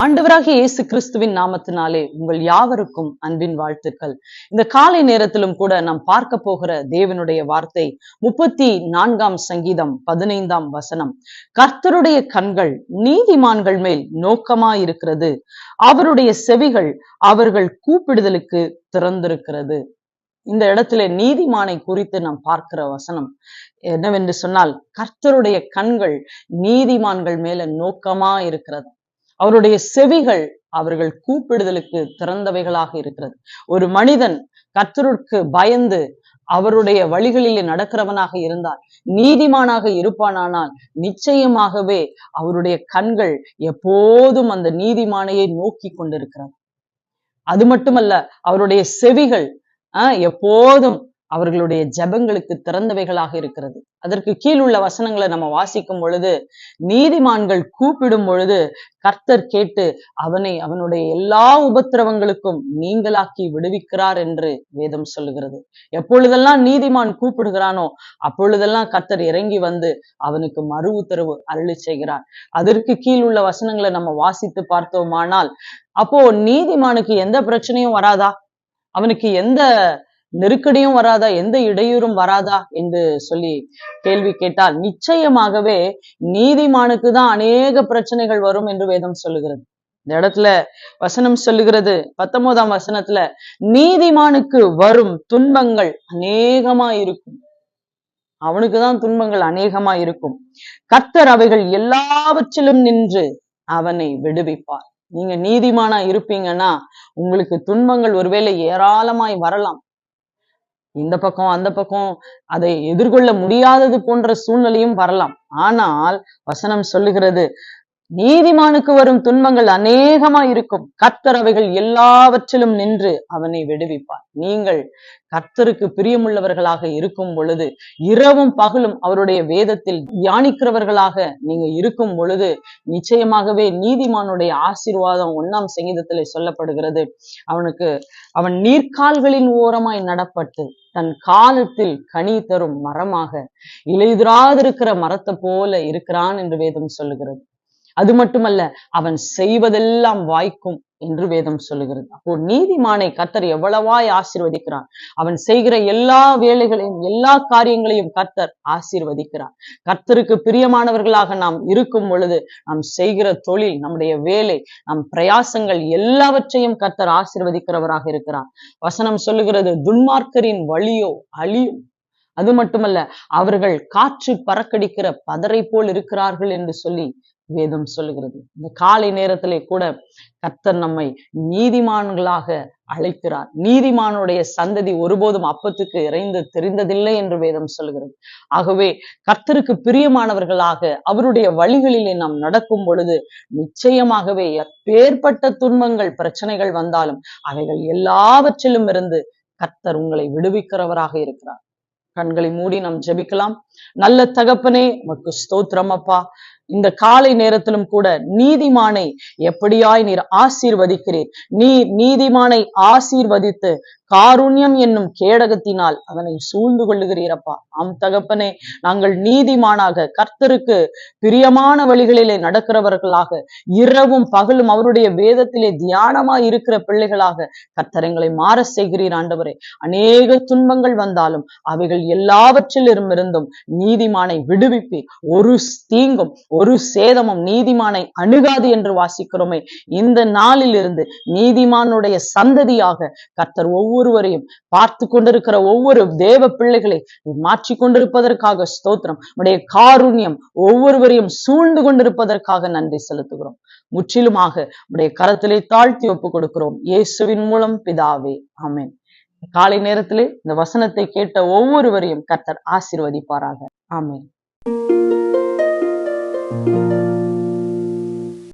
ஆண்டவராகிய இயேசு கிறிஸ்துவின் நாமத்தினாலே உங்கள் யாவருக்கும் அன்பின் வாழ்த்துக்கள். இந்த காலை நேரத்திலும் கூட நாம் பார்க்க போகிற தேவனுடைய வார்த்தை முப்பத்தி நான்காம் சங்கீதம் பதினைந்தாம் வசனம். கர்த்தருடைய கண்கள் நீதிமான்கள் மேல் நோக்கமாயிருக்கிறது. அவருடைய செவிகள் அவர்கள் கூப்பிடுதலுக்கு திறந்திருக்கிறது. இந்த இடத்துல நீதிமானை குறித்து நாம் பார்க்கிற வசனம் என்னவென்று சொன்னால் கர்த்தருடைய கண்கள் நீதிமான்கள் மேல நோக்கமா இருக்கிறது அவருடைய செவிகள் அவர்கள் கூப்பிடுதலுக்கு திறந்தவைகளாக இருக்கிறது. ஒரு மனிதன் கத்தருக்கு பயந்து அவருடைய வழிகளிலே நடக்கிறவனாக இருந்தால் நீதிமானாக இருப்பானானால் நிச்சயமாகவே அவருடைய கண்கள் எப்போதும் அந்த நீதிமானையை நோக்கி கொண்டிருக்கிறது. அது மட்டுமல்ல அவருடைய செவிகள் ஆஹ் எப்போதும் அவர்களுடைய ஜெபங்களுக்கு திறந்தவைகளாக இருக்கிறது. அதற்கு கீழ் உள்ள வசனங்களை நம்ம வாசிக்கும் பொழுது நீதிமான்கள் கூப்பிடும் பொழுது கர்த்தர் கேட்டு அவனை அவனுடைய எல்லா உபத்திரவங்களுக்கும் நீங்களாக்கி விடுவிக்கிறார் என்று வேதம் சொல்லுகிறது. எப்பொழுதெல்லாம் நீதிமான் கூப்பிடுகிறானோ அப்பொழுதெல்லாம் கர்த்தர் இறங்கி வந்து அவனுக்கு மறு உத்தரவு அருளி செய்கிறார். அதற்கு கீழ் உள்ள வசனங்களை நம்ம வாசித்து பார்த்தோமானால் அப்போ நீதிமானுக்கு எந்த பிரச்சனையும் வராதா? அவனுக்கு எந்த நெருக்கடியும் வராதா? எந்த இடையூறும் வராதா? என்று சொல்லி கேள்வி கேட்டால் நிச்சயமாகவே நீதிமானுக்கு தான் அநேக பிரச்சனைகள் வரும் என்று வேதம் சொல்லுகிறது. இந்த இடத்துல வசனம் சொல்லுகிறது. பத்தொன்பதாம் வசனத்துல நீதிமானுக்கு வரும் துன்பங்கள் அநேகமா இருக்கும். அவனுக்குதான் துன்பங்கள் அநேகமா இருக்கும். கத்தர் அவைகள் எல்லாவற்றிலும் நின்று அவனை விடுவிப்பார். நீங்க நீதிமானா இருப்பீங்கன்னா உங்களுக்கு துன்பங்கள் ஒருவேளை ஏராளமாய் வரலாம். இந்த பக்கம் அந்த பக்கம் அதை எதிர்கொள்ள முடியாதது போன்ற சூழ்நிலையும் வரலாம். ஆனால் வசனம் சொல்லுகிறது நீதிமானுக்கு வரும் துன்பங்கள் அநேகமா இருக்கும். கர்த்தர் அவைகள் எல்லாவற்றிலும் நின்று அவனை விடுவிப்பார். நீங்கள் கர்த்தருக்கு பிரியமுள்ளவர்களாக இருக்கும் பொழுது இரவும் பகலும் அவருடைய வேதத்தில் தியானிக்கிறவர்களாக நீங்க இருக்கும் பொழுது நிச்சயமாகவே நீதிமானுடைய ஆசீர்வாதம் ஒன்னாம் சங்கீதத்திலே சொல்லப்படுகிறது. அவனுக்கு அவன் நீர்க்கால்களின் ஓரமாய் நடப்பட்டு தன் காலத்தில் கனி தரும் மரமாக இலைதுராதிருக்கிற மரத்தை போல இருக்கிறான் என்று வேதம் சொல்லுகிறது. அது மட்டுமல்ல அவன் செய்வதெல்லாம் வாய்க்கும் என்று வேதம் சொல்லுகிறது. அப்போ நீதிமானை கர்த்தர் எவ்வளவாய் ஆசீர்வதிக்கிறான். அவன் செய்கிற எல்லா வேலைகளையும் எல்லா காரியங்களையும் கர்த்தர் ஆசீர்வதிக்கிறான் கர்த்தருக்கு பிரியமானவர்களாக நாம் இருக்கும் பொழுது நாம் செய்கிற தொழில் நம்முடைய வேலை நம் பிரயாசங்கள் எல்லாவற்றையும் கர்த்தர் ஆசீர்வதிக்கிறவராக இருக்கிறான் வசனம் சொல்லுகிறது துன்மார்க்கரின் வழியோ அழியும். அது மட்டுமல்ல அவர்கள் காற்று பறக்கடிக்கிற பதரை போல் இருக்கிறார்கள் என்று சொல்லி வேதம் சொல்லுகிறது. இந்த காலை நேரத்திலே கூட கர்த்தர் நம்மை நீதிமான்களாக அழைக்கிறார். நீதிமானுடைய சந்ததி ஒருபோதும் அப்பத்துக்கு இறைந்து தெரிந்ததில்லை என்று வேதம் சொல்லுகிறது. ஆகவே கர்த்தருக்கு பிரியமானவர்களாக அவருடைய வழிகளிலே நாம் நடக்கும் பொழுது நிச்சயமாகவே எப்பேற்பட்ட துன்பங்கள் பிரச்சனைகள் வந்தாலும் அவைகள் எல்லாவற்றிலும் இருந்து கர்த்தர் உங்களை விடுவிக்கிறவராக இருக்கிறார். கண்களை மூடி நாம் ஜெபிக்கலாம். நல்ல தகப்பனே உமக்கு ஸ்தோத்திரம் அப்பா. இந்த காலை நேரத்திலும் கூட நீதிமானை எப்படியாய் நீர் ஆசீர்வதிக்கிறீர்? நீர் நீதிமானை ஆசீர்வதித்து காருண்யம் என்னும் கேடகத்தினால் அதனை சூழ்ந்து கொள்ளுகிறீரப்பா. ஆம் தகப்பனே நாங்கள் நீதிமானாக கர்த்தருக்கு பிரியமான வழிகளிலே நடக்கிறவர்களாக இரவும் பகலும் அவருடைய வேதத்திலே தியானமா இருக்கிற பிள்ளைகளாக கர்த்தரங்களை மாற செய்கிறீர் ஆண்டவரே. அநேக துன்பங்கள் வந்தாலும் அவைகள் எல்லாவற்றிலிருமிருந்தும் நீதிமானை விடுவிப்பீர். ஒரு தீங்கும் ஒரு சேதமும் நீதிமானை அணுகாது என்று வாசிக்கிறோமே. இந்த நாளில் இருந்து நீதிமானுடைய சந்ததியாக கர்த்தர் ஒவ்வொருவரையும் பார்த்து கொண்டிருக்கிற ஒவ்வொரு தேவ பிள்ளைகளை மாற்றி கொண்டிருப்பதற்காக ஸ்தோத்திரம். உடைய காருண்யம் ஒவ்வொருவரையும் சூழ்ந்து கொண்டிருப்பதற்காக நன்றி செலுத்துகிறோம். முற்றிலுமாக உடைய கரத்திலே தாழ்த்தி ஒப்பு கொடுக்கிறோம் இயேசுவின் மூலம் பிதாவே. ஆமேன். காலை நேரத்திலே இந்த வசனத்தை கேட்ட ஒவ்வொருவரையும் கர்த்தர் ஆசிர்வதிப்பாராக. ஆமேன்.